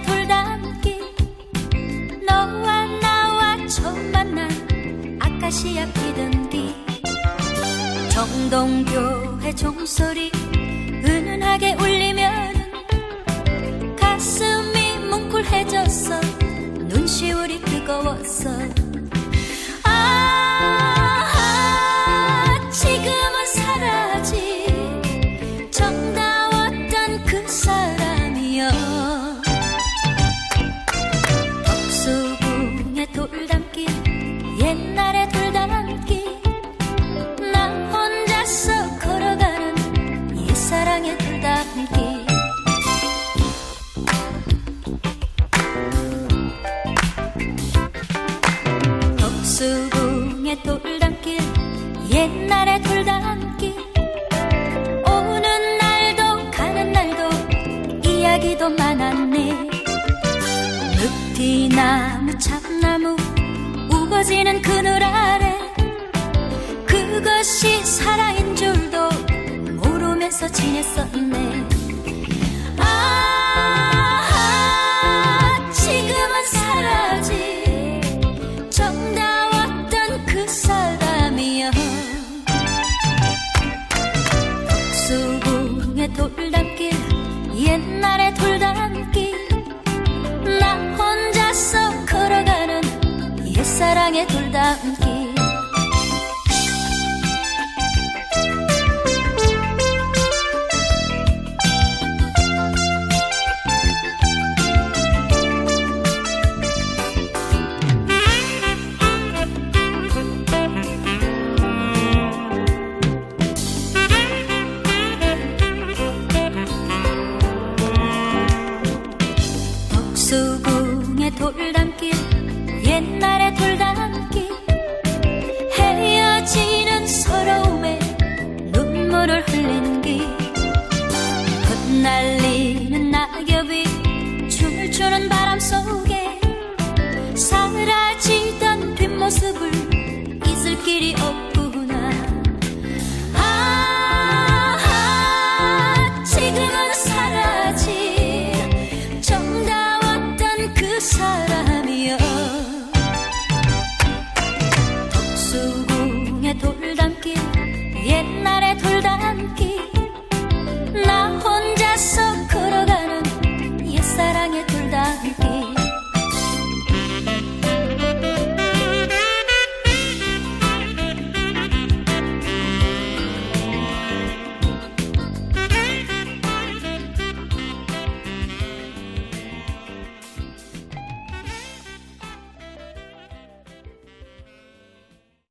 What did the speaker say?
돌담길 너와 나와 처음 만난 아카시아 피던 길 정동교회 종소리 은은하게 울리 덕수궁의 돌담길 옛날의 돌담길. 오는 날도 가는 날도 이야기도 많았네. 늪티나무 참나무 우거지는 그늘 아래. 그것이 살아인 줄도 모르면서 지냈었네 돌담길 옛날의 돌담길. 나 혼자서 걸어가는 옛사랑의 돌담길 돌담길 옛날의 돌담길 헤어지는 서러움에 눈물을